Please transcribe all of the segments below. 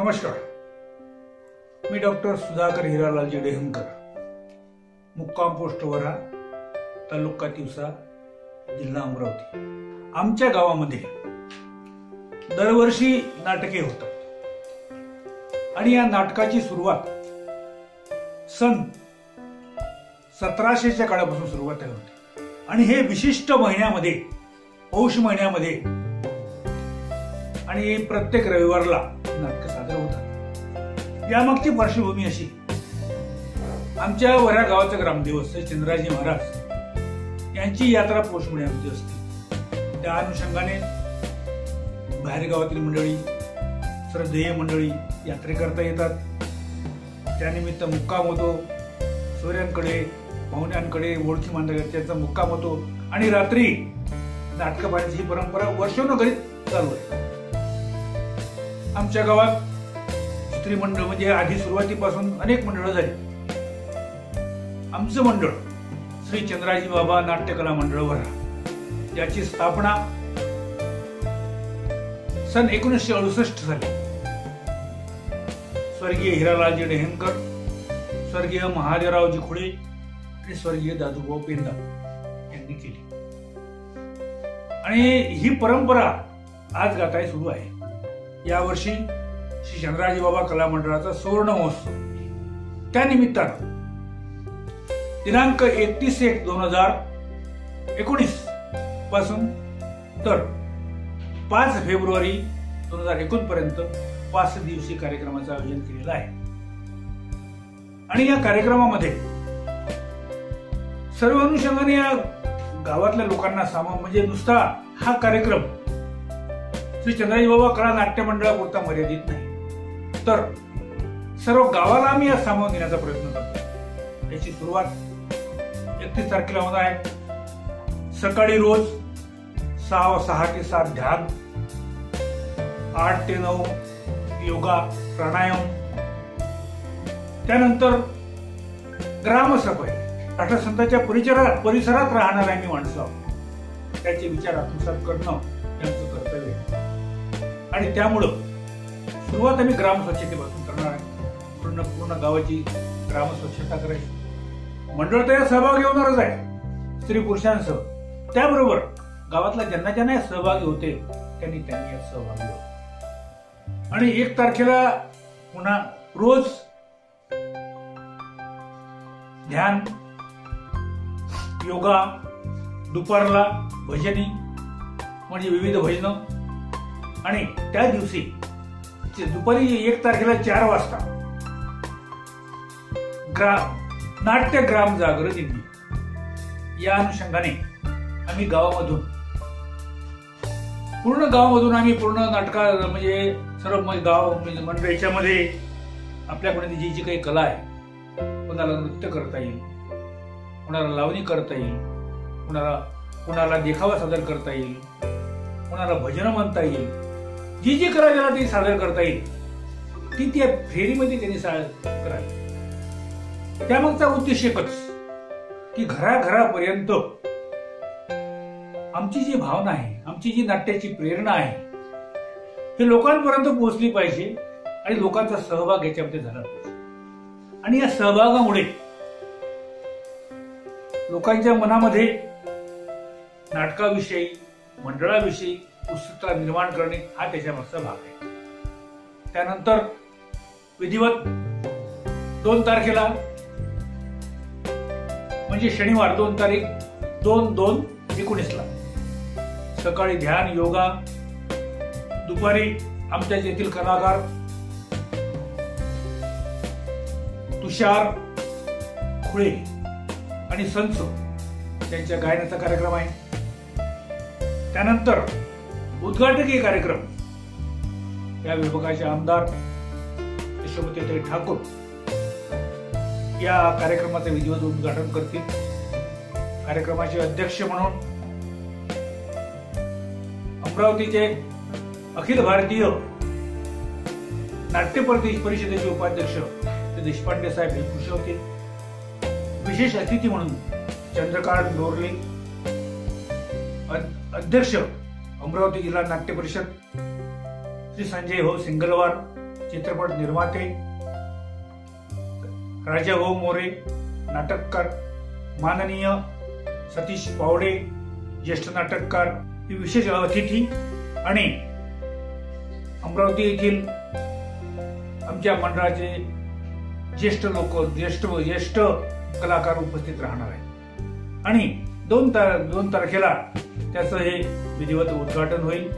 नमस्कार. मी डॉक्टर सुधाकर हिरालालजी डेहमकर मुक्काम पोस्ट वरा तालुका तिवसा जिल्हा अमरावती. आमच्या गावामध्ये दरवर्षी नाटके होतात. आणि या नाटकाची सुरुवात सन सतराशेच्या काळापासून सुरुवात होते आणि हे विशिष्ट महिन्यामध्ये पौष महिन्यामध्ये आणि प्रत्येक रविवारला नाटक. सादर होतात यामागची पार्श्वभूमी अशी. आमच्या वऱ्या गावाचा ग्रामदेवस्थ चंद्राजी महाराज. यांची यात्रा पौष महिन्यामध्ये असते. त्या अनुषंगाने बाहेर गावातील मंडळी श्रद्धेय मंडळी यात्रे करता येतात. त्यानिमित्त मुक्काम होतो. सोऱ्यांकडे पाहुण्यांकडे ओळखी मांडकऱ्यांचा मुक्काम होतो. आणि रात्री नाटक पाहण्याची ही परंपरा वर्षानुगरीत चालू आहे. आमच्या गावात मैत्री मंडळ म्हणजे आधी सुरुवातीपासून अनेक मंडळं झाली. आमचं मंडळ श्री चंद्राजी बाबा नाट्यकला मंडळ वरा याची स्थापना सन एकोणीसशे अडुसष्ट झाली. स्वर्गीय हिरालालजी डेहनकर स्वर्गीय महादेवरावजी खुळे आणि स्वर्गीय दादूभाऊ पेंदा यांनी केली. आणि ही परंपरा आज गाताय सुरू आहे. यावर्षी श्री चंद्राजी बाबा कला मंडळाचा सुवर्ण महोत्सव. त्या निमित्तानं दिनांक एकतीस एक दोन हजार एकोणीसपासून तर पाच फेब्रुवारी दोन हजार एकोण पर्यंत पाच दिवसीय कार्यक्रमाचं आयोजन केलेलं आहे. आणि या कार्यक्रमामध्ये सर्व अनुषंगाने या गावातल्या लोकांना सामा म्हणजे नुसता हा कार्यक्रम श्री चंद्राजी बाबा कला नाट्य मंडळापुरता मर्यादित नाही. तर सर्व गावाला आम्ही या सामावून घेण्याचा प्रयत्न करतो याची सुरुवात एकतीस तारखेला होणार आहे. सकाळी रोज सहा सहा ते सात ध्यान आठ ते नऊ योगा प्राणायाम. त्यानंतर ग्रामसभा राष्ट्रसंतांच्या परिचरात परिसरात राहणारे आम्ही माणसं. आहोत त्याचे विचार आत्मसात करणं त्यांचं कर्तव्य आणि त्यामुळं सुरुवात आम्ही ग्राम स्वच्छतेपासून करणार आहे. पूर्ण पूर्ण गावाची ग्राम स्वच्छता करायची. मंडळ तर सहभागी होणारच आहे. स्त्री पुरुषांसह. त्याबरोबर गावातला ज्यांना ज्यांना सहभागी होते त्यांनी त्यांनी यात सहभागी होते आणि एक तारखेला पुन्हा रोज ध्यान योगा दुपारला भजनी म्हणजे विविध भजनं. आणि त्या दिवशी दुपारी एक तारखेला चार वाजता. ग्राम नाट्य ग्राम जागृत दिंडी या अनुषंगाने आम्ही गावामधून पूर्ण गावामधून आम्ही पूर्ण नाटका म्हणजे सर्व गाव म्हणजे याच्यामध्ये आपल्याकडे जी जी काही कला आहे कोणाला नृत्य करता येईल कुणाला लावणी करता येईल कुणाला कुणाला देखावा सादर करता येईल कोणाला भजन म्हणता येईल जी जी करायला ती सादर करता येईल. ती त्या फेरीमध्ये त्यांनी सादर करावी. त्यामागचा उद्देश एकच की घराघरापर्यंत आमची जी भावना आहे आमची जी नाट्याची प्रेरणा आहे हे लोकांपर्यंत पोहोचली पाहिजे आणि लोकांचा सहभाग याच्यामध्ये झाला पाहिजे. आणि या सहभागामुळे लोकांच्या मनामध्ये नाटकाविषयी मंडळाविषयी उत्सुकता निर्माण करणे हा त्याच्यामागचा भाग आहे. त्यानंतर विधिवत दोन तारखेला म्हणजे शनिवार दोन तारीख दोन दोन एकोणीसला. सकाळी ध्यान योगा दुपारी आमच्या येथील कलाकार तुषार खुळे आणि संच त्यांच्या गायनाचा कार्यक्रम आहे. त्यानंतर उद्घाटकीय कार्यक्रम. या विभागाचे आमदार यशोमती ठाकूर या कार्यक्रमाचे विधिवत उद्घाटन करतील. कार्यक्रमाचे अध्यक्ष म्हणून अमरावतीचे अखिल भारतीय नाट्य परिषदेचे उपाध्यक्ष देशपांडे साहेब हे खुश होते विशेष अतिथी म्हणून चंद्रकांत डोरले अध्यक्ष अमरावती जिल्हा नाट्य परिषद श्री संजय हो सिंगलवार चित्रपट निर्माते राजा हो मोरे नाटककार माननीय सतीश पावडे ज्येष्ठ नाटककार विशेष अतिथी आणि अमरावती येथील आमच्या मंडळाचे ज्येष्ठ लोक ज्येष्ठ ज्येष्ठ कलाकार उपस्थित राहणार आहेत. आणि दोन तार दोन तारखेला त्याचं हे विधिवत उद्घाटन होईल.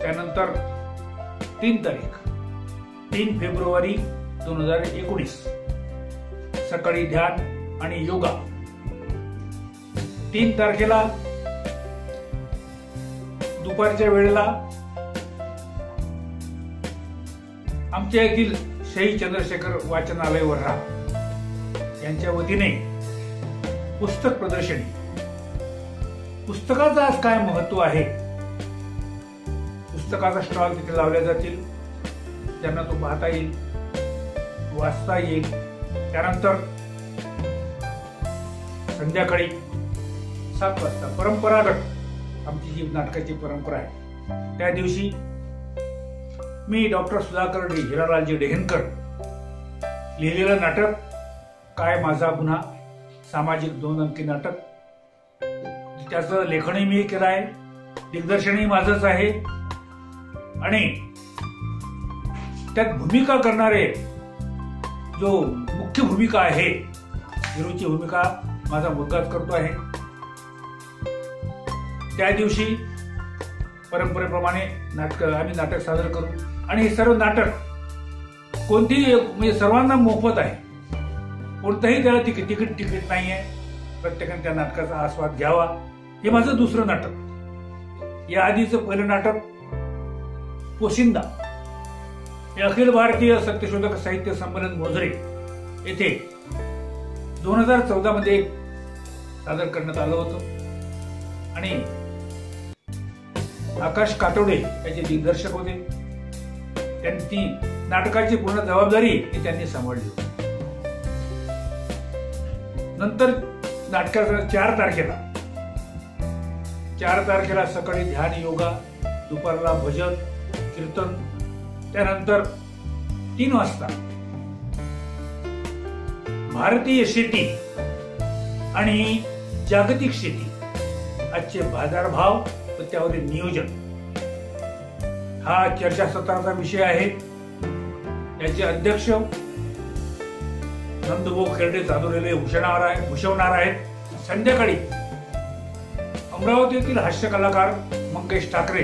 त्यानंतर तीन तारीख तीन फेब्रुवारी दोन हजार एकोणीस. सकाळी ध्यान आणि योगा. तीन तारखेला दुपारच्या वेळेला आमच्या येथील शही चंद्रशेखर वाचनालय वर्धा यांच्या वतीने पुस्तक प्रदर्शनी पुस्तकाचं आज काय महत्त्व आहे? पुस्तकाचा स्टॉल तिथे लावल्या जातील. त्यांना तो पाहता येईल वाचता येईल. त्यानंतर संध्याकाळी सात वाजता परंपरागत आमची जी नाटकाची परंपरा आहे. त्या दिवशी मी डॉक्टर सुधाकर डी हिरालालजी डेहनकर लिहिलेलं नाटक काय माझा गुन्हा सामाजिक दोन अंकी नाटक त्याचं लेखनही मी केलं आहे दिग्दर्शनही माझंच आहे. आणि त्यात भूमिका करणारे जो मुख्य भूमिका आहे हिरोची भूमिका माझा मुलगाच करतो आहे. त्या दिवशी परंपरेप्रमाणे नाटक आम्ही नाटक सादर करू. आणि हे सर्व नाटक कोणतीही म्हणजे सर्वांना मोफत आहे. कोणतंही त्याला तिकीट तिकीट तिकीट नाही आहे प्रत्येकाने त्या नाटकाचा आस्वाद घ्यावा. हे माझं दुसरं नाटक. या आधीचं पहिलं नाटक पोशिंदा हे अखिल भारतीय सत्यशोधक साहित्य संमेलन मोजरे येथे दोन हजार चौदा मध्ये सादर करण्यात आलं होतं. आणि आकाश कातोडे याचे दिग्दर्शक होते त्यांनी नाटकाची पूर्ण जबाबदारी ती त्यांनी सांभाळली होती. नंतर नाटकाचा चार तारखेला चार तारखेला सकाळी ध्यान योगा दुपारला भजन कीर्तन त्यानंतर तीन वाजता. भारतीय शेती आणि जागतिक शेती आजचे बाजारभाव व त्यावरील नियोजन. हा चर्चासत्राचा विषय आहे. याचे अध्यक्ष नंदभाऊ खेरडे जाधवलेले भूषणार आहे भूषवणार आहेत. संध्याकाळी अमरावतीतील हास्य कलाकार मंगेश ठाकरे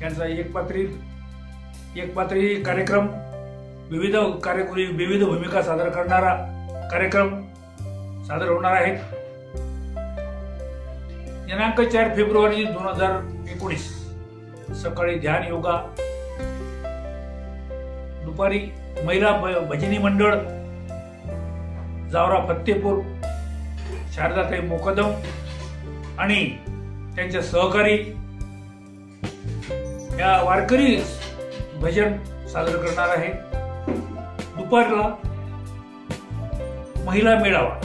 यांचा एक पात्री एक पात्री कार्यक्रम विविध कार्यक्रम विविध भूमिका सादर करणारा कार्यक्रम सादर होणार आहे. दिनांक चार फेब्रुवारी दोन हजार एकोणीस सकाळी ध्यान योगा दुपारी महिला भजनी मंडळ जावरा फत्तेपूर शारदाताई मोकदम आणि त्यांचे सहकारी या वारकरी भजन सादर करणार आहे. दुपारला महिला मेळावा.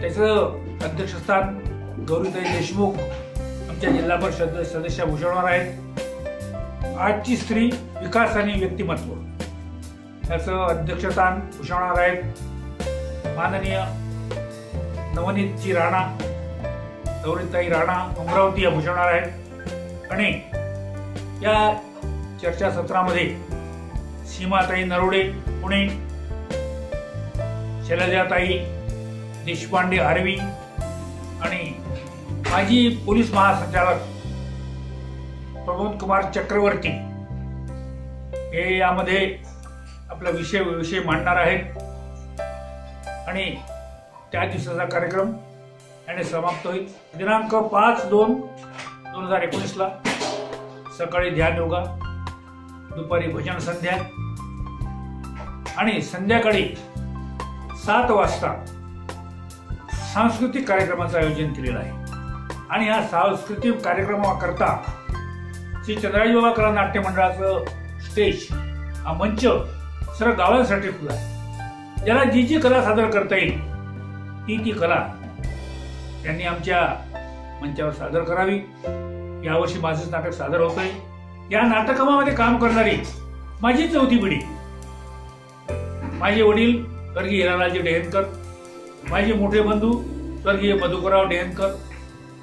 त्याचं अध्यक्षस्थान गौरीताई देशमुख आमच्या जिल्हा परिषद सदस्य भूषवणार आहेत. आजची स्त्री विकास आणि व्यक्तिमत्व. त्याचं अध्यक्षस्थान भूषवणार आहेत. माननीय नवनीतजी राणा गौरीताई राणा अमरावती या भूषवणार आहेत. आणि या चर्चासत्रामध्ये सीमाताई नरोडे पुणे शैलजाताई देशपांडे आरवी आणि माजी पोलीस महासंचालक प्रमोद कुमार चक्रवर्ती हे यामध्ये आपला विषय विषय मांडणार आहेत. आणि त्या दिवसाचा कार्यक्रम आणि समाप्त होईल दिनांक पाच दोन दोन हजार एकोणीसला सकाळी ध्यान योगा दुपारी भजन संध्या आणि संध्याकाळी सात वाजता सांस्कृतिक कार्यक्रमाचं आयोजन केलेलं आहे. आणि या सांस्कृतिक कार्यक्रमाकरता श्री चंद्राजी बाबा कला नाट्य मंडळाचं स्टेज हा मंच सर्व गावांसाठी खुला आहे. ज्याला जी जी कला सादर करता येईल ती ती कला त्यांनी आमच्या मंचावर सादर करावी. यावर्षी माझंच नाटक सादर होत आहे या नाटकामध्ये काम करणारी माझी चौथी पिढी. माझे वडील स्वर्गीय हिरालालजी डेहनकर माझे मोठे बंधू स्वर्गीय मधुकरराव डेहनकर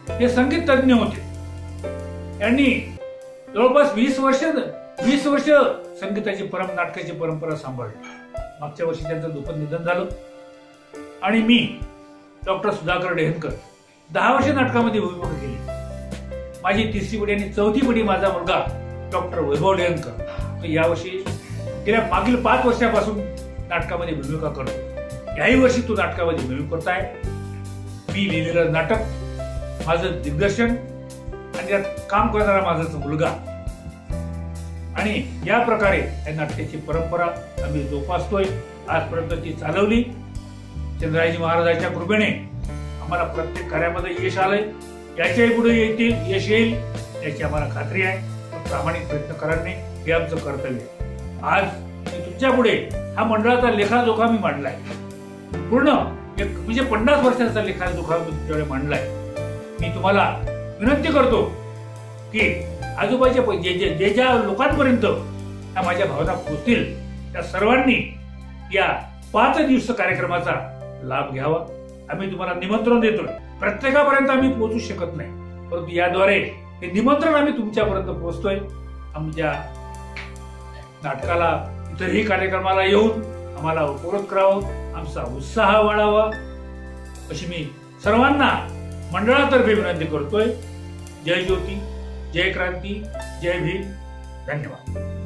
हे संगीत तज्ज्ञ होते. यांनी जवळपास वीस वर्ष वीस वर्ष संगीताची परम नाटकाची परंपरा सांभाळली. मागच्या वर्षी त्यांचं दुःखद निधन झालं. आणि मी डॉक्टर सुधाकर डेहनकर. दहा वर्ष नाटकामध्ये भूमिका केली. माझी तिसरी पिढी आणि चौथी पिढी माझा मुलगा डॉक्टर वैभव डेहनकर. तो यावर्षी गेल्या मागील पाच वर्षापासून नाटकामध्ये भूमिका करतो. याही वर्षी तो नाटकामध्ये भूमिका आहे मी लिहिलेलं नाटक माझं दिग्दर्शन आणि त्यात काम करणारा माझा मुलगा. आणि या प्रकारे या नाट्याची परंपरा आम्ही जोपासतोय. आजपर्यंत ती चालवली. चंद्राजी महाराजांच्या कृपेने आम्हाला प्रत्येक कार्यामध्ये यश आलंय. याच्याही पुढे येतील यश येईल याची आम्हाला खात्री आहे. प्रामाणिक प्रयत्न करणे हे आमचं कर्तव्य आहे. आज मी तुमच्यापुढे हा मंडळाचा लेखाजोखा मी मांडलाय. पूर्ण एक म्हणजे पन्नास वर्षाचा लेखाजोखा मी तुमच्याकडे मांडलाय. मी तुम्हाला विनंती करतो की आजूबाजूच्या जे जे जे ज्या लोकांपर्यंत ह्या माझ्या भावना पोचतील त्या सर्वांनी या पाच दिवस कार्यक्रमाचा लाभ घ्यावा. आम्ही तुम्हाला निमंत्रण देतोय. प्रत्येकापर्यंत आम्ही पोहोचू शकत नाही. परंतु याद्वारे हे निमंत्रण आम्ही तुमच्यापर्यंत पोहोचतोय. आमच्या नाटकाला इतरही कार्यक्रमाला येऊन आम्हाला उपरोध करावं आमचा उत्साह वाढावा. अशी मी सर्वांना मंडळातर्फे विनंती करतोय. जय ज्योती जय क्रांती जय भीम. धन्यवाद.